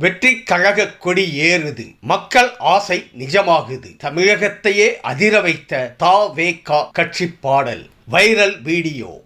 வெற்றி கழக கொடி ஏறுது. மக்கள் ஆசை நிஜமாகுது. தமிழகத்தையே அதிர வைத்த தா. வே. கா. கட்சி பாடல் வைரல் வீடியோ.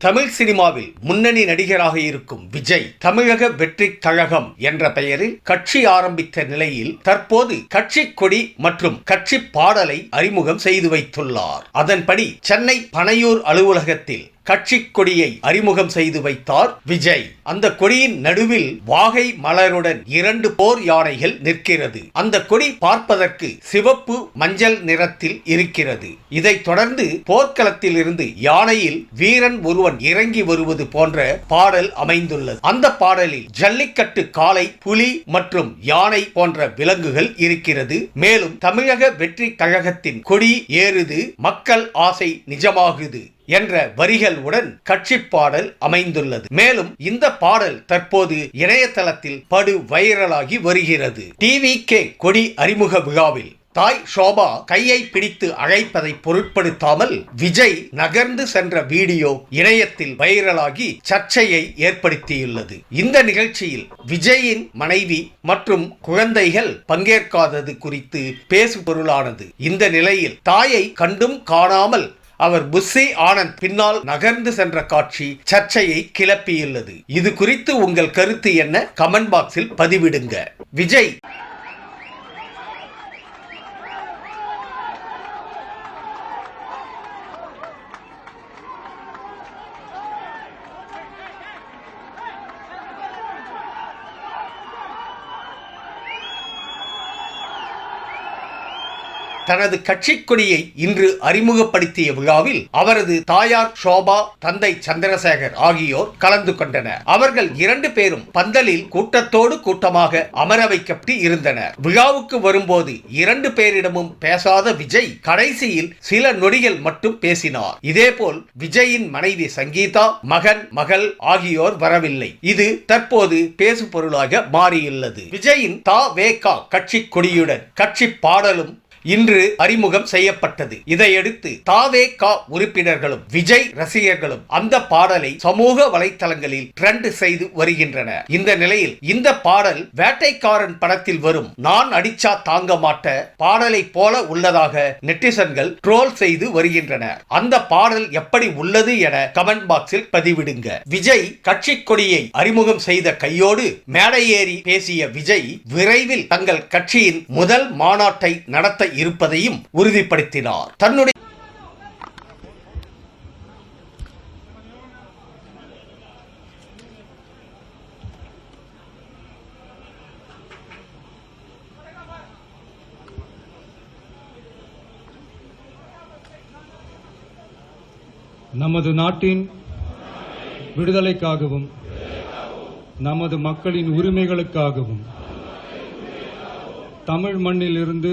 தமிழ் சினிமாவில் முன்னணி நடிகராக இருக்கும் விஜய் தமிழக வெற்றி கழகம் என்ற பெயரில் கட்சி ஆரம்பித்த நிலையில் தற்போது கட்சி கொடி மற்றும் கட்சி பாடலை அறிமுகம் செய்து வைத்துள்ளார். அதன்படி சென்னை பனையூர் அலுவலகத்தில் கட்சி கொடியை அறிமுகம் செய்து வைத்தார் விஜய். அந்த கொடியின் நடுவில் வாகை மலருடன் இரண்டு போர் யானைகள் நிற்கிறது. அந்த கொடி பார்ப்பதற்கு சிவப்பு மஞ்சள் நிறத்தில் இருக்கிறது. இதைத் தொடர்ந்து போர்க்களத்தில் இருந்து யானையில் வீரன் ஒருவன் இறங்கி வருவது போன்ற பாடல் அமைந்துள்ளது. அந்த பாடலில் ஜல்லிக்கட்டு காளை புலி மற்றும் யானை போன்ற விலங்குகள் இருக்கிறது. மேலும் தமிழக வெற்றி கழகத்தின் கொடி ஏறுது. மக்கள் ஆசை நிஜமாகுது. என்ற வரிகளுடன் கட்சி பாடல் அமைந்துள்ளது. மேலும் இந்த பாடல் தற்போது இணையதளத்தில் படு வைரலாகி வருகிறது. டிவி கே கொடி அறிமுக விழாவில் தாய் ஷோபா கையை பிடித்து அழைப்பதை பொருட்படுத்தாமல் விஜய் நகர்ந்து சென்ற வீடியோ இணையத்தில் வைரலாகி சர்ச்சையை ஏற்படுத்தியுள்ளது. இந்த நிகழ்ச்சியில் விஜயின் மனைவி மற்றும் குழந்தைகள் பங்கேற்காதது குறித்து பேசு பொருளானது. இந்த நிலையில் தாயை கண்டும் காணாமல் அவர் புஸ்ஸி ஆனந்த் பின்னால் நகர்ந்து சென்ற காட்சி சர்ச்சையை கிளப்பியுள்ளது. இது குறித்து உங்கள் கருத்து என்ன? கமெண்ட் பாக்ஸில் பதிவிடுங்க. விஜய்! தனது கட்சி கொடியை இன்று அறிமுகப்படுத்திய விழாவில் அவரது தாயார் ஷோபா தந்தை சந்திரசேகர் ஆகியோர் கலந்து கொண்டனர். அவர்கள் இரண்டு பேரும் பந்தலில் கூட்டத்தோடு கூட்டமாக அமர வைக்கப்பட்டு இருந்தனர். விழாவுக்கு வரும்போது இரண்டு பேரிடமும் பேசாத விஜய் கடைசியில் சில நொடிகள் மட்டும் பேசினார். இதேபோல் விஜயின் மனைவி சங்கீதா மகன் மகள் ஆகியோர் வரவில்லை. இது தற்போது பேசு பொருளாக மாறியுள்ளது. விஜயின் தா வேகா கட்சி கொடியுடன் கட்சி பாடலும் இன்று அறிமுகம் செய்யப்பட்டது. இதையடுத்து தாவே கா உறுப்பினர்களும் விஜய் ரசிகர்களும் அந்த பாடலை சமூக வலைத்தளங்களில் ட்ரெண்ட் செய்து வருகின்றனர். இந்த நிலையில் இந்த பாடல் வேட்டைக்காரன் படத்தில் வரும். நான் அடிச்சா தாங்க மாட்ட பாடலை போல உள்ளதாக நெட்டிசன்கள் ட்ரோல் செய்து வருகின்றனர். அந்த பாடல் எப்படி உள்ளது என கமெண்ட் பாக்ஸில் பதிவிடுங்க. விஜய் கட்சி கொடியை அறிமுகம் செய்த கையோடு மேடை ஏறி பேசிய விஜய் விரைவில் தங்கள் கட்சியின் முதல் மாநாட்டை நடத்த இருப்பதையும் உறுதிப்படுத்தினார். தன்னுடைய நமது நாட்டின் விடுதலைக்காகவும் நமது மக்களின் உரிமைகளுக்காகவும் தமிழ் மண்ணிலிருந்து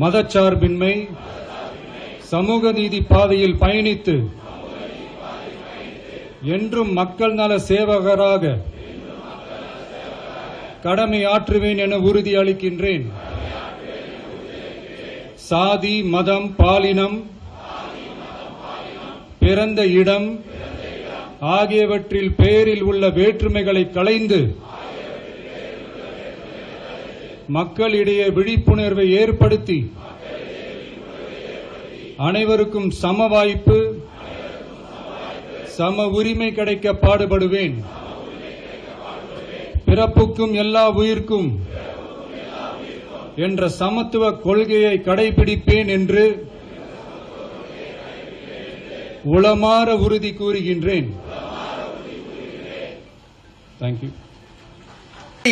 மதச்சார்பின்மை சமூக நீதி பாதையில் பயணித்து என்றும் மக்கள் நல சேவகராக கடமை ஆற்றுவேன் என உறுதி அளிக்கின்றேன். சாதி மதம் பாலினம் பிறந்த இடம் ஆகியவற்றில் பெயரில் உள்ள வேற்றுமைகளை களைந்து மக்களிடையே விழிப்புணர்வை ஏற்படுத்தி அனைவருக்கும் சம வாய்ப்பு சம உரிமை கிடைக்க பாடுபடுவேன். பிறப்புக்கும் எல்லா உயிர்க்கும் என்ற சமத்துவ கொள்கையை கடைபிடிப்பேன் என்று உளமாற உறுதி கூறுகின்றேன். தேங்க்யூ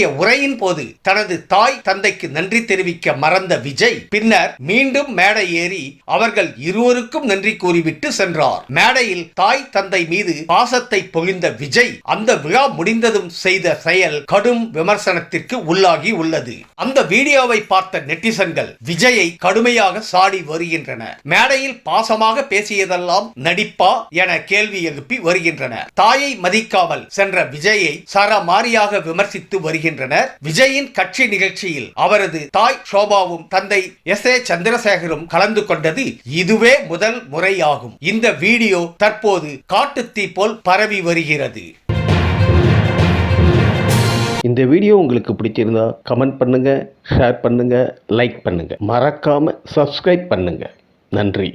உரையின் போது தனது தாய் தந்தைக்கு நன்றி தெரிவிக்க மறந்த விஜய் பின்னர் மீண்டும் மேடை ஏறி அவர்கள் இருவருக்கும் நன்றி கூறிவிட்டு சென்றார். மேடையில் தாய் தந்தை மீது பாசத்தை பொழிந்த விஜய் அந்த விழா முடிந்ததும் செய்த செயல் கடும் விமர்சனத்திற்கு உள்ளாகி உள்ளது. அந்த வீடியோவை பார்த்த நெட்டிசன்கள் விஜயை கடுமையாக சாடி வருகின்றனர் மேடையில் பாசமாக பேசியதெல்லாம் நடிப்பா என கேள்வி எழுப்பி வருகின்றனர் தாயை மதிக்காமல் சென்ற விஜயை சரமாரியாக விமர்சித்து வருகின்றனர். விஜயின் கட்சி நிகழ்ச்சியில் அவரது தாய் சோபாவும் தந்தை எஸ் ஏ சந்திரசேகரும் கலந்து கொண்டது இதுவே முதல் முறையாகும். இந்த வீடியோ தற்போது காட்டுத்தீ போல் பரவி வருகிறது. இந்த வீடியோ உங்களுக்கு பிடிச்சிருந்தா கமெண்ட் பண்ணுங்க ஷேர் பண்ணுங்க லைக் பண்ணுங்க. மறக்காம சப்ஸ்கிரைப் பண்ணுங்க. நன்றி.